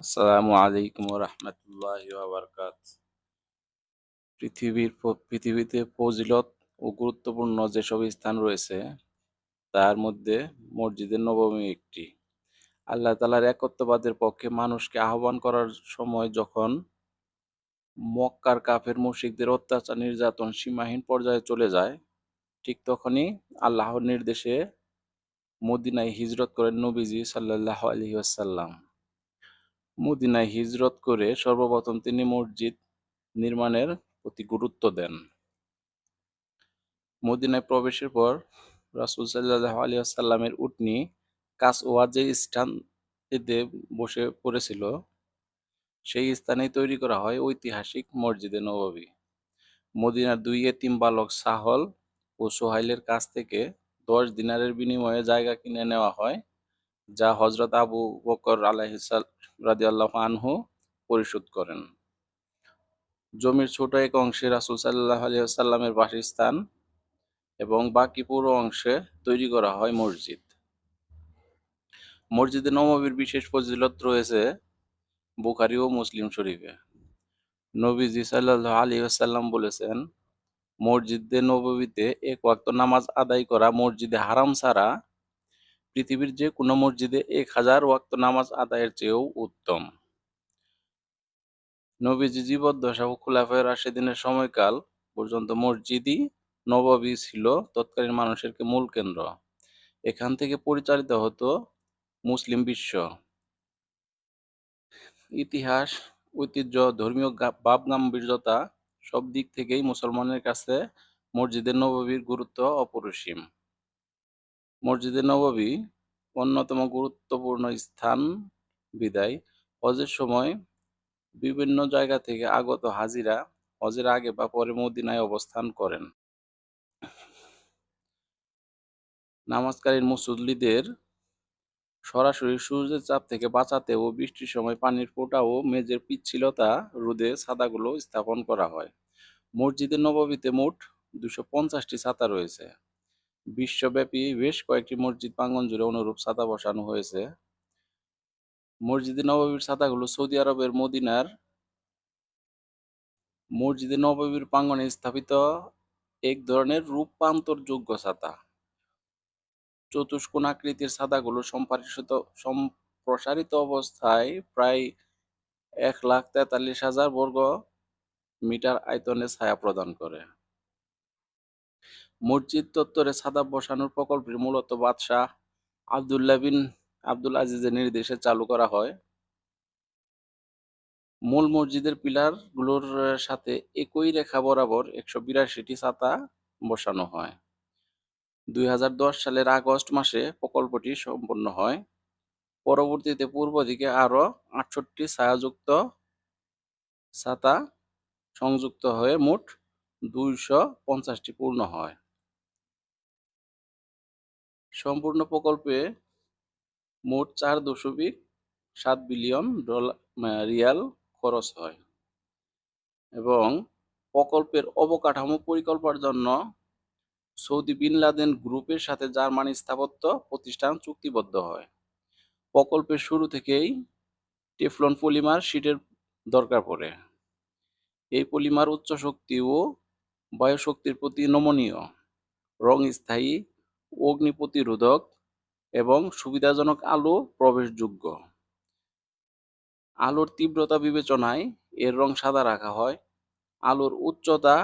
আসসালামু আলাইকুম রহমতুল্লাহ বারকাত পৃথিবীর পৃথিবীতে ফজিলত ও গুরুত্বপূর্ণ যেসব স্থান রয়েছে, তার মধ্যে মসজিদে নবমী একটি। আল্লাহ তালার একত্ববাদের পক্ষে মানুষকে আহ্বান করার সময় যখন মক্কার কাফের মুশিকদের অত্যাচার, নির্যাতন সীমাহীন পর্যায়ে চলে যায়, ঠিক তখনই আল্লাহর নির্দেশে মদিনায় হিজরত করেন নবীজি সাল্লাহ আলহি মদিনায় হিজরত করে সর্বপ্রথম তিনি মসজিদ নির্মাণের প্রতি গুরুত্ব দেন। মদিনায় প্রবেশের পর রাসুল সাল্লাহ আলী আসাল্লামের উটনি কাস কাসওয়া যে স্থানটিতে বসে পড়েছিল। সেই স্থানে তৈরি করা হয় ঐতিহাসিক মসজিদে নববী। মদিনার দুই এতিম বালক সাহল ও সোহাইলের কাছ থেকে দশ দিনারের বিনিময়ে জায়গা কিনে নেওয়া হয়। যা হজরত আবু বকর আলাহিসাল রাদিয়াল্লাহু আনহু পরিশোধ করেন। জমির ছোট এক অংশে রাসুল সাল্লাহ আলিয়া সাল্লামের বাসস্থান এবং বাকি পুরো অংশে তৈরি করা হয় মসজিদ। মসজিদে নববীর বিশেষ ফজিলত রয়েছে বুখারি ও মুসলিম শরীফে। নবীজি সাল্লাহ আলী আসাল্লাম বলেছেন, মসজিদে নববীতে এক ওয়াক্ত নামাজ আদায় করা মসজিদে হারাম ছাড়া পৃথিবীর যে কোনো মসজিদে এক হাজার ওয়াক্ত নামাজ আদায়ের চেয়েও উত্তম। নবীজি জীবদ্দশা ও খুলাফায় রাশেদিনের সময়কাল পর্যন্ত মসজিদই নববী ছিল, তৎকালীন মানুষের মূল কেন্দ্র। এখান থেকে পরিচালিত হতো মুসলিম বিশ্ব। ইতিহাস, ঐতিহ্য, ধর্মীয় গা- ভাব সব দিক থেকেই মুসলমানের কাছে মসজিদের নববীর গুরুত্ব অপরিসীম। মসজিদে নববী অন্যতম গুরুত্বপূর্ণ স্থান বিদায়। হজের সময় বিভিন্ন জায়গা থেকে আগত হাজিরা হজের আগে বা পরে মদিনায় অবস্থান করেন। নামাজকালীন মুসল্লিদের সরাসরি সূর্যের চাপ থেকে বাঁচাতে ও বৃষ্টির সময় পানির ফোঁটা ও মেঝের পিচ্ছিলতা রোধে ছাতাগুলো স্থাপন করা হয়। মসজিদে নববীতে মোট দুশো পঞ্চাশটি ছাতা রয়েছে। বিশ্বব্যাপী বেশ কয়েকটি মসজিদ প্রাঙ্গণ জুড়ে অনুরূপ ছাতা বসানো হয়েছে। মসজিদে নববীর ছাতাগুলো সৌদি আরবের মদিনার মসজিদে নববীর প্রাঙ্গণে স্থাপিত এক ধরনের রূপান্তরযোগ্য ছাতা। চতুষ্কোণ আকৃতির ছাতাগুলো সম্প্রসারিত সম্প্রসারিত অবস্থায় প্রায় এক লাখ তেতাল্লিশ হাজার বর্গ মিটার আয়তনে ছায়া প্রদান করে। মসজিদ চত্বরে ছাদা বসানোর প্রকল্পটি মূলত বাদশাহ আবদুল্লাহ বিন আব্দুল আজিজের নির্দেশে চালু করা হয়। মূল মসজিদের পিলারগুলোর সাথে একই রেখা বরাবর একশো বিরাশিটি ছাতা বসানো হয়। দুই হাজার দশ সালের আগস্ট মাসে প্রকল্পটি সম্পন্ন হয়। পরবর্তীতে পূর্ব দিকে আরও আটষট্টি ছায়াযুক্ত ছাতা সংযুক্ত হয়ে মোট দুইশো পঞ্চাশটি পূর্ণ হয়। সম্পূর্ণ প্রকল্পে মোট চার দশমিক সাত বিলিয়ন ডলার রিয়াল খরচ হয়। এবং প্রকল্পের অবকাঠামো পরিকল্পনার জন্য সৌদি বিন লাদেন গ্রুপের সাথে জার্মানি স্থাপত্য প্রতিষ্ঠান চুক্তিবদ্ধ হয়। প্রকল্পের শুরু থেকেই টেফলন পলিমার শিটের দরকার পড়ে। এই পলিমার উচ্চ শক্তি ও বায়ুশক্তির প্রতি নমনীয়। রং স্থায়ী অগ্নি প্রতিরোধক এবং সুবিধাজনক আলো প্রবেশযোগ্য। আলোর তীব্রতা বিবেচনায় এর রং সাদা রাখা হয়। আলোর উচ্চতা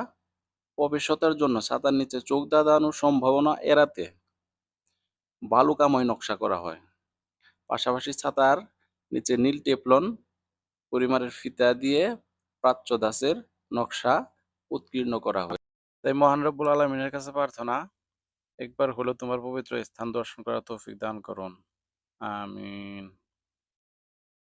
প্রবেশতার জন্য ছাতার নিচে চোখ দাঁড়ানোর সম্ভাবনা এড়াতে বালুকাময় নকশা করা হয়। পাশাপাশি ছাতার নিচে নীল টেপলন পরিমারের ফিতা দিয়ে প্রাচ্য দাসের নকশা উৎকীর্ণ করা হয়। তাই মহান রব্বুল আলমিনের কাছে প্রার্থনা একবার হলো তোমার পবিত্র স্থান দর্শন করা তৌফিক দান করুন। আমিন।